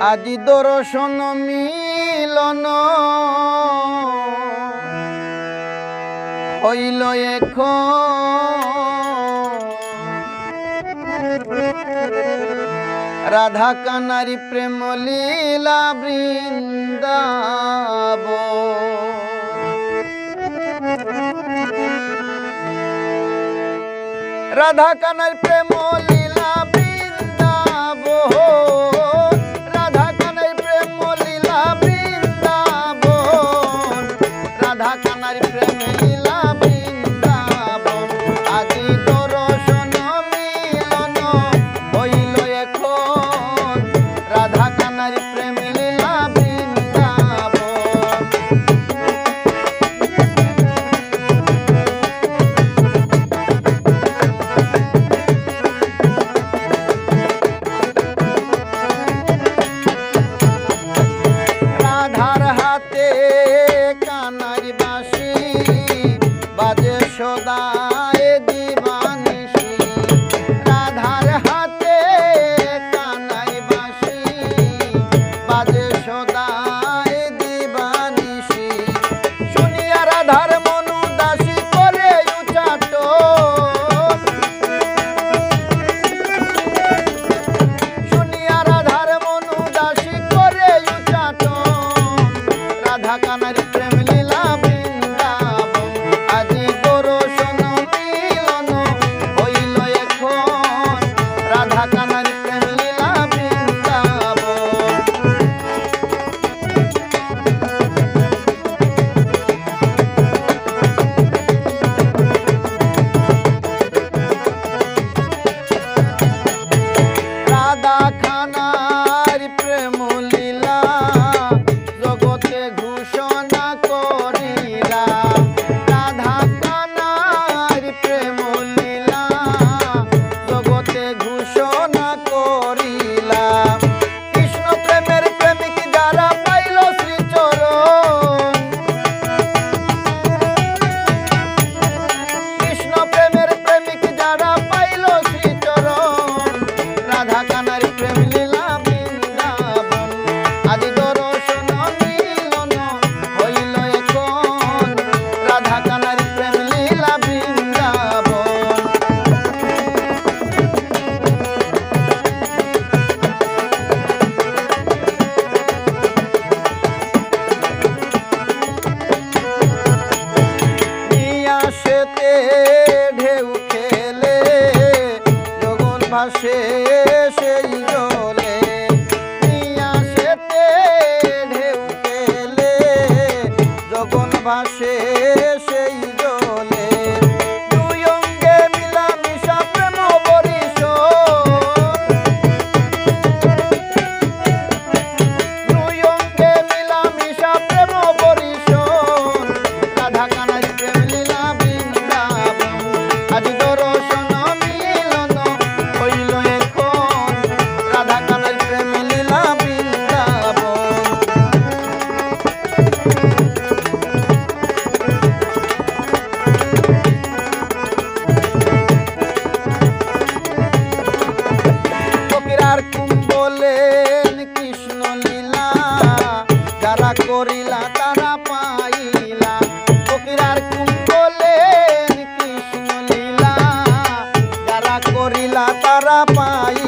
আজি দর্শন মিলন। হইল এখ রাধা কানারি প্রেম লীলা বৃন্দাব রাধা কানারি প্রেম লীলা ঢাকা নারী পাইলা তারা পাই